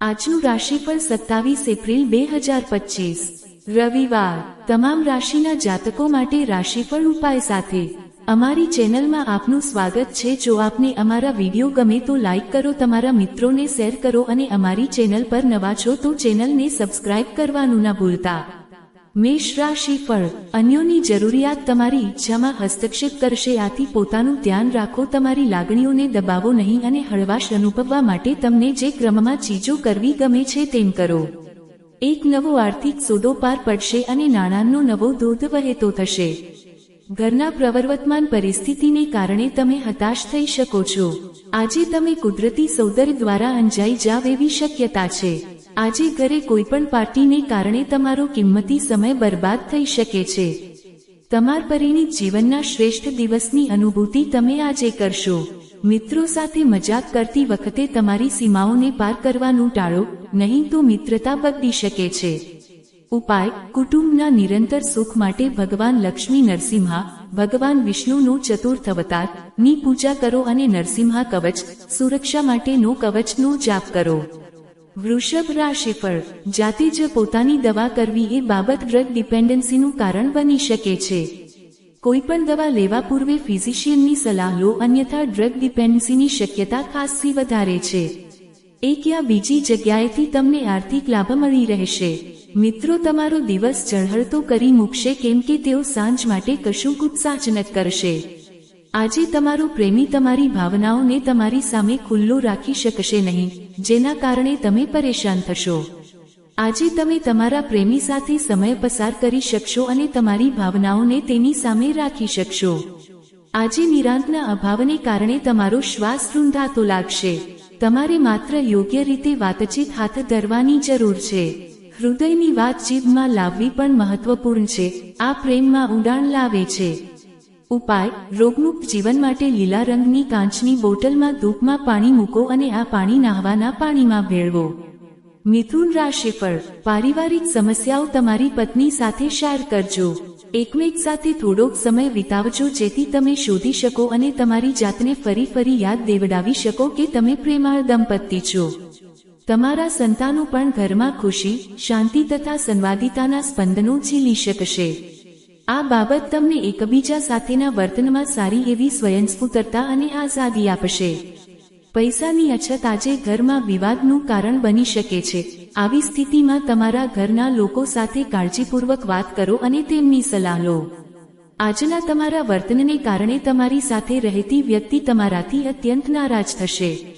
આજનું રાશિફળ સત્તાવીસ એપ્રિલ બે હજાર પચીસ. રવિવાર. તમામ રાશિના જાતકો માટે રાશિફળ ઉપાય સાથે. અમારી ચેનલમાં આપનું સ્વાગત છે. જો આપને અમારા વીડિયો ગમે તો લાઈક કરો, તમારા મિત્રોને શેર કરો અને અમારી ચેનલ પર નવા છો તો ચેનલને સબસ્ક્રાઇબ કરવાનું ના ભૂલતા. મેષ રાશિ ફળ અન્યોની જરૂરિયાત તમારી ઈચ્છામાં હસ્તક્ષેપ કરશે. આથી પોતાનું ધ્યાન રાખો. તમારી લાગણીઓને દબાવો નહીં અને હળવાશ અનુભવવા માટે તમને જે ક્રમમાં ચીજો કરવી ગમે છે તેમ કરો. એક નવો આર્થિક સોદો પાર પડશે અને નાણાંનો નવો ધોધ વહેતો થશે. ઘરના પ્રવર્તમાન પરિસ્થિતિને કારણે તમે હતાશ થઈ શકો છો. આજે તમે કુદરતી સૌંદર્ય દ્વારા અંજાઈ જાવ એવી શક્યતા છે. આજે ઘરે કોઈપણ પાર્ટીને કારણે તમારો કિંમતી સમય બરબાદ થઈ શકે છે. તમાર પરિણીત જીવનના શ્રેષ્ઠ દિવસની અનુભૂતિ તમે આજે કરશો. મિત્રો સાથે મજાક કરતી વખતે તમારી સીમાઓને પાર કરવાનું ટાળો, નહીં તો મિત્રતા બગડી શકે છે. ઉપાય, કુટુંબના નિરંતર સુખ માટે ભગવાન લક્ષ્મી નરસિંહા ભગવાન વિષ્ણુનો ચતુર્થ અવતાર, ની પૂજા કરો અને નરસિંહા કવચ, સુરક્ષા માટેનો કવચનો જાપ કરો. વૃષભ રાશિફળ જાતે જ પોતાની દવા કરવી એ બાબત ડ્રગ ડિપેન્ડન્સીનું કારણ બની શકે છે. કોઈપણ દવા લેવા પૂર્વે ફિઝિશિયનની સલાહ લો અન્યથા ડ્રગ ડિપેન્ડન્સીની શક્યતા ખાસી વધારે છે. એક યા બીજી જગ્યાએથી તમને આર્થિક લાભ મળી રહેશે. મિત્રો, તમારો દિવસ ઝળહળતો કરી મૂકશે કેમ કે તેઓ સાંજ માટે કશું ઉત્સાહજનક કરશે. આજે તમારો પ્રેમી તમારી ભાવનાઓને તમારી સામે ખુલ્લો રાખી શકશે નહીં, જેના કારણે તમે પરેશાન થશો. આજે તમે તમારા પ્રેમી સાથે સમય પસાર કરી શકશો અને તમારી ભાવનાઓને તેની સામે રાખી શકશો. આજે નિરાંતના અભાવને કારણે તમારો શ્વાસ રૂંધાતો લાગશે. તમારે માત્ર યોગ્ય રીતે વાતચીત હાથ ધરવાની જરૂર છે. હૃદયની વાત જીભમાં લાવવી પણ મહત્વપૂર્ણ છે. આ પ્રેમમાં ઉડાણ લાવે છે. ઉપાય, રોગમુક્ત જીવન માટે લીલા રંગની કાંચની બોટલમાં ધૂપમાં પાણી મૂકો અને આ પાણી નાહવાના પાણીમાં ભેળવો. મિથુન રાશિફળ પારિવારિક સમસ્યાઓ તમારી પત્ની સાથે શેર કરજો. એકમેક સાથે થોડોક સમય વિતાવજો જેથી તમે શોધી શકો અને તમારી જાતને ફરી ફરી યાદ દેવડાવી શકો કે તમે પ્રેમાળ દંપતી છો. તમારા સંતાનો પણ ઘરમાં ખુશી, શાંતિ તથા સંવાદિતાના સ્પંદનો ઝીલી શકશે. આ બાબત તમને એકબીજા સાથેના વર્તનમાં સારી એવી સ્વયંસ્ફૂર્તતા અને આઝાદી આપશે. પૈસાની અછત આજે ઘરમાં વિવાદનું કારણ બની શકે છે. આવી સ્થિતિમાં તમારા ઘરના લોકો સાથે કાળજીપૂર્વક વાત કરો અને તેમની સલાહ લો. આજના તમારા વર્તનને કારણે તમારી સાથે રહેતી વ્યક્તિ તમારાથી અત્યંત નારાજ થશે.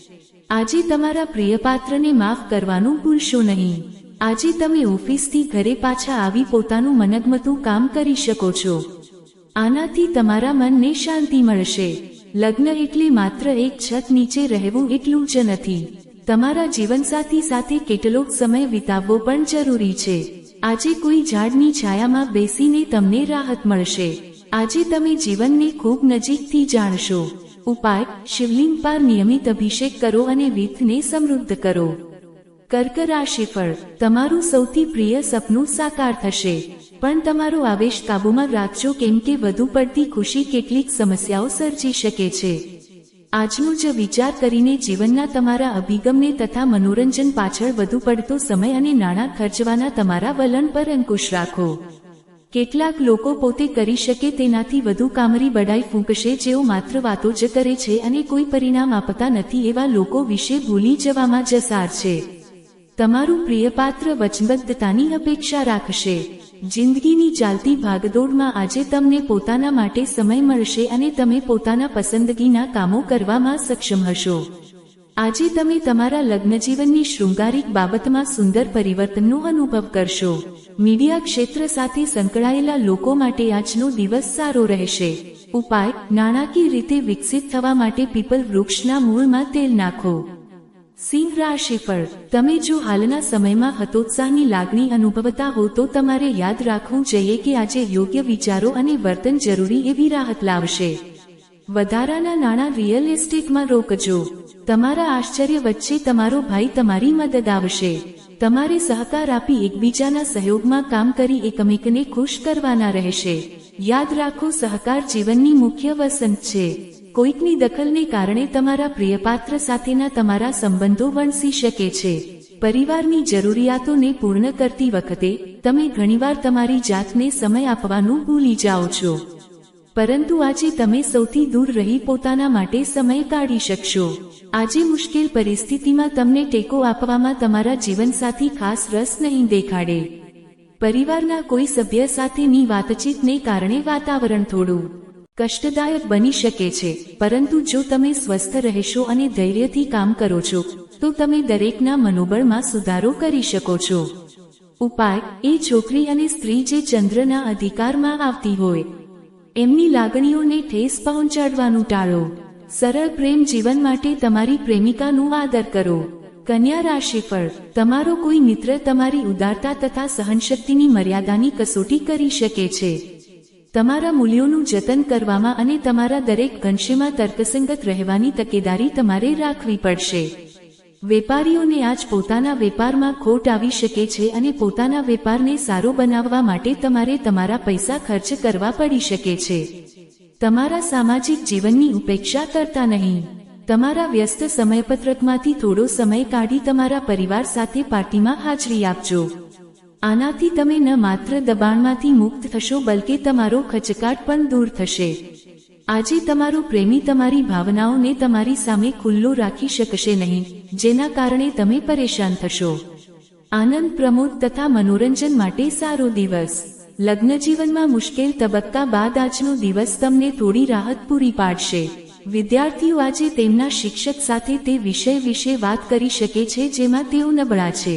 આજે તમારા પ્રિયપાત્રને માફ કરવાનું ભૂલશો નહીં. આજે તમે ઓફિસથી ઘરે પાછા આવી પોતાનું મનગમતું કામ કરી શકો છો. આનાથી તમારા મનને શાંતિ મળશે. લગ્ન એટલે માત્ર એક છત નીચે રહેવું એટલું જ નથી. તમારા જીવનસાથી સાથે કેટલોક સમય વિતાવવો પણ જરૂરી છે. આજે કોઈ ઝાડની છાયામાં બેસીને તમને રાહત મળશે. આજે તમે જીવનને ખૂબ નજીકથી જાણશો. ઉપાય, શિવલિંગ પર નિયમિત અભિષેક કરો અને વિથને સમૃદ્ધ કરો. કર્ક રાશિફળ તમારું સૌથી પ્રિય સપનું સાકાર થશે. પણ તમારો આવેશ કાબૂમાં રાખજો કેમ કે વધુ પડતી ખુશી કેટલીક સમસ્યાઓ સર્જી શકે છે. આજનો જ વિચાર કરીને જીવનના તમારા અભિગમને તથા મનોરંજન પાછળ વધુ પડતો સમય અને નાણાં ખર્ચવાના તમારા વલણ પર અંકુશ રાખો. કેટલાક લોકો પોતે કરી શકે તેનાથી વધુ કામરી બડાઈ ફૂંકશે જેઓ માત્ર વાતો જ કરે છે અને કોઈ પરિણામ આપતા નથી એવા લોકો વિશે ભૂલી જવામાં જસાર છે. તમારું પ્રિયપાત્ર વચનબદ્ધતાની અપેક્ષા રાખશે. જિંદગીની ચાલતી ભાગદોડમાં આજે તમને પોતાના માટે સમય મળશે અને તમે પોતાના પસંદગીના કામો કરવામાં સક્ષમ હશો. આજે તમે તમારા લગ્નજીવનની શૃંગારિક બાબતમાં સુંદર પરિવર્તનનો અનુભવ કરશો. મીડિયા ક્ષેત્ર સાથે સંકળાયેલા લોકો માટે આજનો દિવસ સારો રહેશે. ઉપાય, નાણાકીય રીતે વિકસિત થવા માટે પીપલ વૃક્ષના મૂળમાં તેલ નાખો. સિંહ રાશિફળ તમે જો હાલના સમયમાં હતોત્સાહની લાગણી અનુભવતા હો તો તમારે યાદ રાખવું જોઈએ કે આજે યોગ્ય વિચારો અને વર્તન જરૂરી એવી રાહત લાવશે. વધારાના નાણાં રિયલ એસ્ટેટમાં રોકજો. તમારા આશ્ચર્ય વચ્ચે તમારો ભાઈ તમારી મદદ આવશે. તમારે સહકાર આપી એકબીજાના સહયોગમાં કામ કરી એકમેકને ખુશ કરવાના રહેશે. યાદ રાખો સહકાર જીવનની મુખ્ય વસંત છે. કોઈકની દખલને કારણે તમારા પ્રિયપાત્ર સાથેના તમારા સંબંધો વણસી શકે છે. પરિવારની જરૂરિયાતોને પૂર્ણ કરતી વખતે, તમે ઘણીવાર તમારી જાતને સમય આપવાનું ભૂલી જાઓ છો. પરંતુ આજે તમે સૌથી દૂર રહી પોતાના માટે સમય કાઢી શકશો. આજે મુશ્કેલ પરિસ્થિતિમાં તમને ટેકો આપવામાં તમારા જીવનસાથી ખાસ રસ નહીં દેખાડે. પરિવારના કોઈ સભ્ય સાથેની વાતચીતને કારણે વાતાવરણ થોડું કષ્ટદાયક બની શકે છે. પરંતુ જો તમે સ્વસ્થ રહેશો અને ધૈર્યથી કામ કરો છો, તો તમે દરેકના મનોબળમાં સુધારો કરી શકો છો. ઉપાય, એ છોકરી અને સ્ત્રી જે ચંદ્રના અધિકારમાં આવતી હોય, એમની લાગણીઓને ઠેસ પહોંચાડવાનું ટાળો. સરળ પ્રેમ જીવન માટે તમારી પ્રેમિકાનું આદર કરો. કન્યા રાશિફળ, તમારો કોઈ મિત્ર તમારી ઉદારતા તથા સહનશક્તિની મર્યાદાની કસોટી કરી શકે છે. તમારા મૂલ્યોનું જતન કરવામાં અને તમારા દરેક ગંશેમાં તર્કસંગત રહેવાની તકેદારી તમારે રાખવી પડશે. વેપારીઓને આજ પોતાના વેપારમાં ખોટ આવી શકે છે અને પોતાના વેપારને સારો બનાવવા માટે તમારે તમારા પૈસા ખર્ચ કરવા પડી શકે છે. તમારા સામાજિક જીવનની ઉપેક્ષા કરતા નહીં. તમારા વ્યસ્ત સમયપત્રકમાંથી થોડો સમય કાઢી તમારા પરિવાર સાથે પાર્ટીમાં હાજરી આપજો. આનાથી તમે ન માત્ર દબાણમાંથી મુક્ત થશો, બલકે તમારો ખચકાટ પણ દૂર થશે. આજે તમારો પ્રેમી તમારી ભાવનાઓને તમારી સામે ખુલ્લો રાખી શકશે નહીં, જેના કારણે તમે પરેશાન થશો. આનંદ પ્રમોદ તથા મનોરંજન માટે સારો દિવસ. લગ્ન જીવનમાં મુશ્કેલ તબક્કા બાદ આજનો દિવસ તમને થોડી રાહત પૂરી પાડશે. વિદ્યાર્થીઓ આજે તેમના શિક્ષક સાથે તે વિષય વિશે વાત કરી શકે છે, જેમાં તેઓ નબળા છે.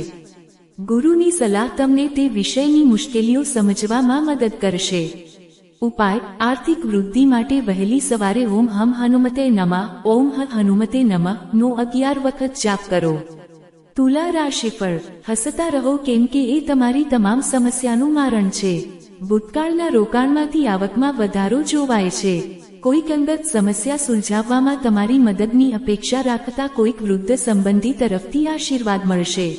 ગુરુની સલાહ તમને તે વિષયની મુશ્કેલીઓ સમજવામાં મદદ કરશે. ઉપાય, આર્થિક વૃદ્ધિ માટે વહેલી સવારે ઓમ હમ હનુમતે નમઃ, ઓમ હ હનુમતે નમઃ, નો અગિયાર વખત જાપ કરો. તુલા રાશિ પર હસતા રહો કેમ કે એ તમારી તમામ સમસ્યાનું મારણ છે. ભૂતકાળના રોકાણમાંથી આવકમાં વધારો જોવાય છે. કોઈક અંગત સમસ્યા સુલઝાવવામાં તમારી મદદની અપેક્ષા રાખતા કોઈક વૃદ્ધ સંબંધી તરફથી આશીર્વાદ મળશે.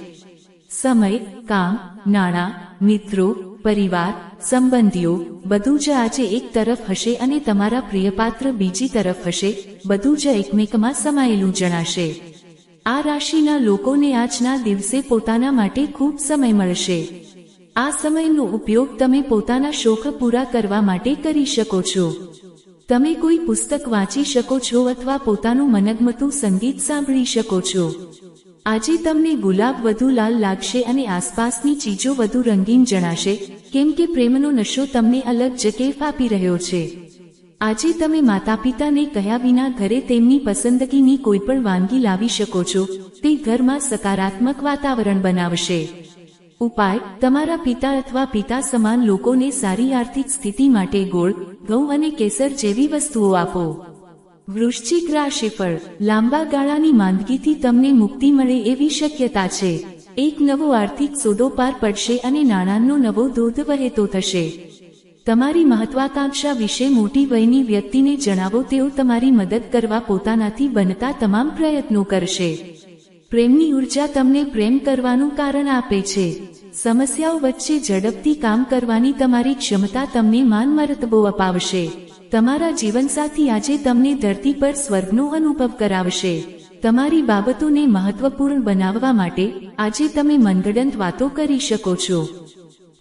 સમય, કામ, નાણાં, મિત્રો, પરિવાર, સંબંધીઓ, બધું જ આજે એક તરફ હશે અને તમારા પ્રિયપાત્ર બીજી તરફ હશે, બધું જ એકમેકમાં સમાયેલું જણાશે. આ રાશિના લોકોને આજના દિવસે પોતાના માટે ખૂબ સમય મળશે. આ સમયનો ઉપયોગ તમે પોતાના શોખ પૂરા કરવા માટે કરી શકો છો. તમે કોઈ પુસ્તક વાંચી શકો છો અથવા પોતાનું મનગમતું સંગીત સાંભળી શકો છો. આજે તમને ગુલાબ વધુ લાલ લાગશે અને આસપાસની ચીજો વધુ રંગીન જણાશે, કેમ કે પ્રેમનો નશો તમને અલગ જકેફ આપી રહ્યો છે. આજે તમે માતા પિતાને કહ્યા વિના ઘરે તેમની પસંદગીની કોઈ પણ વાનગી લાવી શકો છો, તે ઘરમાં સકારાત્મક વાતાવરણ બનાવશે. ઉપાય, તમારા પિતા અથવા પિતા સમાન લોકોને સારી આર્થિક સ્થિતિ માટે ગોળ, ઘઉં અને કેસર જેવી વસ્તુઓ આપો. વૃશ્ચિક રાશિફળ. લાંબા ગાળાની માંદગીથી તમને મુક્તિ મળે એવી શક્યતા છે. એક નવો આર્થિક સોદો પાર પડશે અને નાણાંનો નવો ધોધ વહેતો થશે. તમારી મહત્વાકાંક્ષા વિશે મોટી વયની વ્યક્તિને જણાવો, તેઓ તમારી મદદ કરવા પોતાનાથી બનતા તમામ પ્રયત્નો કરશે. પ્રેમની ઊર્જા તમને પ્રેમ કરવાનું કારણ આપે છે. સમસ્યાઓ વચ્ચે ઝડપથી કામ કરવાની તમારી ક્ષમતા તમને માન મરતબો અપાવશે. તમારા જીવનસાથી આજે તમને ધરતી પર સ્વર્ગનો અનુભવ કરાવશે. તમારી બાબતોને મહત્વપૂર્ણ બનાવવા માટે આજે તમે મનગડંત વાતો કરી શકો છો.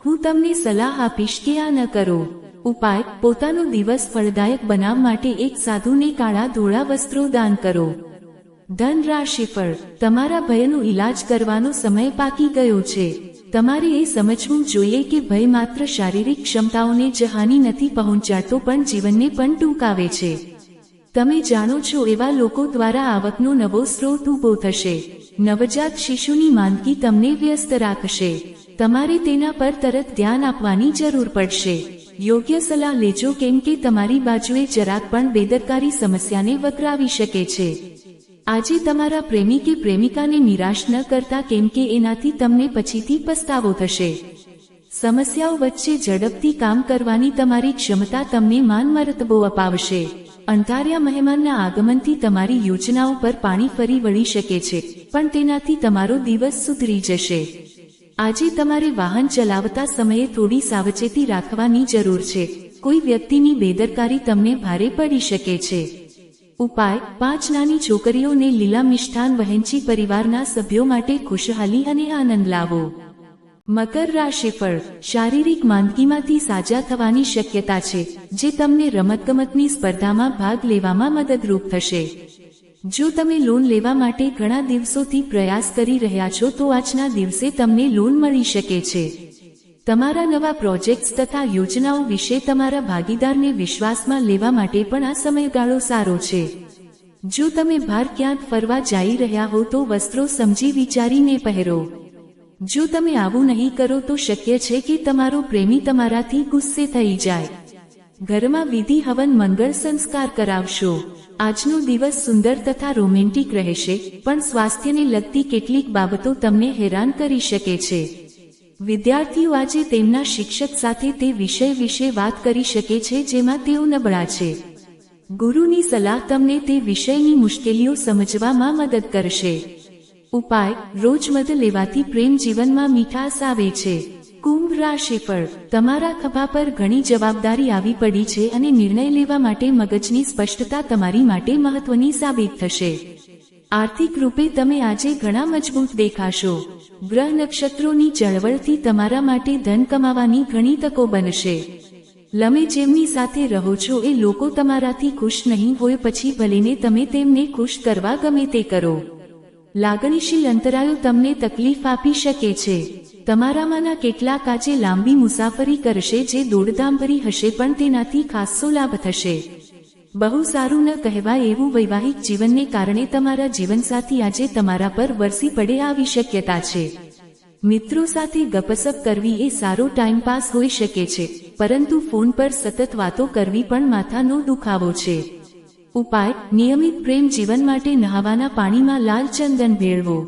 હું તમને સલાહ આપીશ કે આ ન કરો. ઉપાય, પોતાનો દિવસ ફળદાયક બનાવવા માટે એક સાધુને કાળા ધોળા વસ્ત્રો દાન કરો. ધન રાશિફળ તમારા ભયનો ઈલાજ કરવાનો સમય પાકી ગયો છે. તમારે એ સમજવું જોઈએ કે ભય માત્ર શારીરિક ક્ષમતાઓને જ હાનિ નથી પહોંચાડતો, પણ જીવનને પણ ટૂંકાવે છે. તમે જાણો છો એવા લોકો દ્વારા આવકનો નવો સ્ત્રોત ઊભો થશે. નવજાત શિશુની માંદગી તમને વ્યસ્ત રાખશે. તમારે તેના પર તરત ધ્યાન આપવાની જરૂર પડશે. યોગ્ય સલાહ લેજો કેમ કે તમારી બાજુએ જરાક પણ બેદરકારી સમસ્યાને વકરાવી શકે છે. આજે તમારા પ્રેમી કે પ્રેમિકાને નિરાશ ન કરતા કેમ કે એનાથી તમને પછીથી પસ્તાવો થશે. સમસ્યાઓ વચ્ચે ઝડપથી કામ કરવાની તમારી ક્ષમતા તમને માન મરતબો અપાવશે. અંધાર્યા મહેમાનના આગમનથી તમારી યોજનાઓ પર પાણી ફરી વળી શકે છે, પણ તેનાથી તમારો દિવસ સુધરી જશે. આજે તમારે વાહન ચલાવતા સમયે થોડી સાવચેતી રાખવાની જરૂર છે. કોઈ વ્યક્તિની બેદરકારી તમને ભારે પડી શકે છે. ઉપાય, પાંચ નાની છોકરીઓને લીલા મિષ્ઠાન વહેંચી પરિવારના સભ્યો માટે ખુશહાલી અને આનંદ લાવો. મકર રાશિફળ શારીરિક માંદગીમાંથી સાજા થવાની શક્યતા છે, જે તમને રમતગમતની સ્પર્ધામાં ભાગ લેવામાં મદદરૂપ થશે. જો તમે લોન લેવા માટે ઘણા દિવસોથી પ્રયાસ કરી રહ્યા છો તો આજના દિવસે તમને લોન મળી શકે છે. તમારા નવા પ્રોજેક્ટ્સ તથા યોજનાઓ વિશે તમારા ભાગીદારને વિશ્વાસમાં લેવા માટે પણ આ સમયગાળો સારો છે. જો તમે બહાર ક્યાંક ફરવા જઈ રહ્યા હો તો વસ્ત્રો સમજી વિચારીને પહેરો. જો તમે આવું નહીં કરો તો શક્ય છે કે તમારો પ્રેમી તમારાથી ગુસ્સે થઈ જાય. ઘરમાં વિધિ હવન મંગળ સંસ્કાર કરાવશો. આજનો દિવસ સુંદર તથા રોમેન્ટિક રહેશે, પણ સ્વાસ્થ્યને લગતી કેટલીક બાબતો તમને હેરાન કરી શકે છે. વિદ્યાર્થીઓ આજે તેમના શિક્ષક સાથે તે વિષય વિશે વાત કરી શકે છે જેમાં તેઓ નબળા છે. ગુરુની સલાહ તમને તે વિષયની મુશ્કેલીઓ સમજવામાં મદદ કરશે. ઉપાય રોજ મદ લેવાથી પ્રેમ જીવનમાં મીઠાશ આવે છે. કુંભ રાશિ પર તમારા ખભા પર ઘણી જવાબદારી આવી પડી છે અને નિર્ણય લેવા માટે મગજની સ્પષ્ટતા તમારી માટે મહત્વની સાબિત થશે. આર્થિક રૂપે તમે આજે ઘણા મજબૂત દેખાશો. ગ્રહ નક્ષત્રોની ચળવળથી તમારા માટે ધન કમાવાની ઘણી તકો બનશે. લમે જેમની સાથે રહો છો એ લોકો તમારાથી ખુશ નહીં હોય પછી ભલેને તમે તેમને ખુશ કરવા ગમે તે કરો. લાગણીશીલ અંતરાયો તમને તકલીફ આપી શકે છે. તમારામાંના કેટલાક આજે લાંબી મુસાફરી કરશે જે દોડધામભરી હશે પણ તેનાથી ખાસ્સો લાભ થશે. બહુ સારું ન કહેવાય એવું વૈવાહિક જીવનને કારણે તમારા જીવનસાથી આજે તમારા પર વરસી પડે આવી શક્યતા છે. મિત્રો સાથે ગપસપ કરવી એ સારો ટાઈમપાસ હોઈ શકે છે, પરંતુ ફોન પર સતત વાતો કરવી પણ માથાનો દુખાવો છે. ઉપાય, નિયમિત પ્રેમ જીવન માટે નહાવાના પાણીમાં લાલ ચંદન ભેળવો.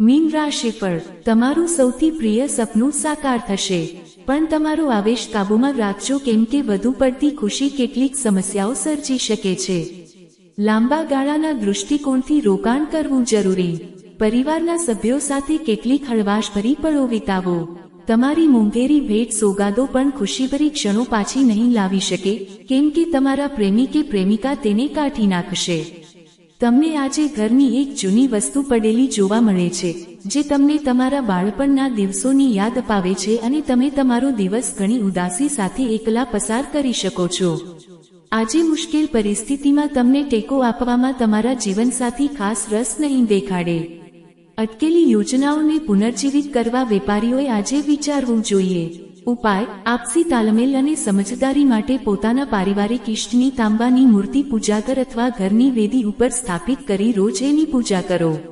મીન રાશિફળ તમારું સૌથી પ્રિય સપનું સાકાર થશે. પણ તમારો આવેશ કાબૂમાં રાખજો કેમ કે વધુ પડતી ખુશી કેટલીક સમસ્યાઓ સર્જી શકે છે. લાંબા ગાળાના દૃષ્ટિકોણથી રોકાણ કરવું જરૂરી. પરિવારના સભ્યો સાથે કેટલીક હળવાશભરી પળો વિતાવો. તમારી મોંઘેરી ભેટ સોગાદો પણ ખુશીભરી ક્ષણો પાછી નહીં લાવી શકે, કેમ કે તમારા પ્રેમી કે પ્રેમિકા તેને કાઢી નાખશે. તમને આજે ઘરની એક જૂની વસ્તુ પડેલી જોવા મળે છે, જે તમને તમારા બાળપણના દિવસોની યાદ અપાવે છે અને તમે તમારો દિવસ ઘણી ઉદાસી સાથે એકલા પસાર કરી શકો છો. આજે મુશ્કેલ પરિસ્થિતિમાં તમને ટેકો આપવામાં તમારા જીવનસાથી ખાસ રસ નહીં દેખાડે. અટકેલી યોજનાઓને પુનર્જીવિત કરવા વેપારીઓએ આજે વિચારવું જોઈએ. ઉપાય, આપસી તાલમેલ અને સમજદારી માટે પોતાના પારિવારિક ઇષ્ટની તાંબાની મૂર્તિ પૂજા કર અથવા ઘરની વેદી ઉપર સ્થાપિત કરી રોજ એની પૂજા કરો.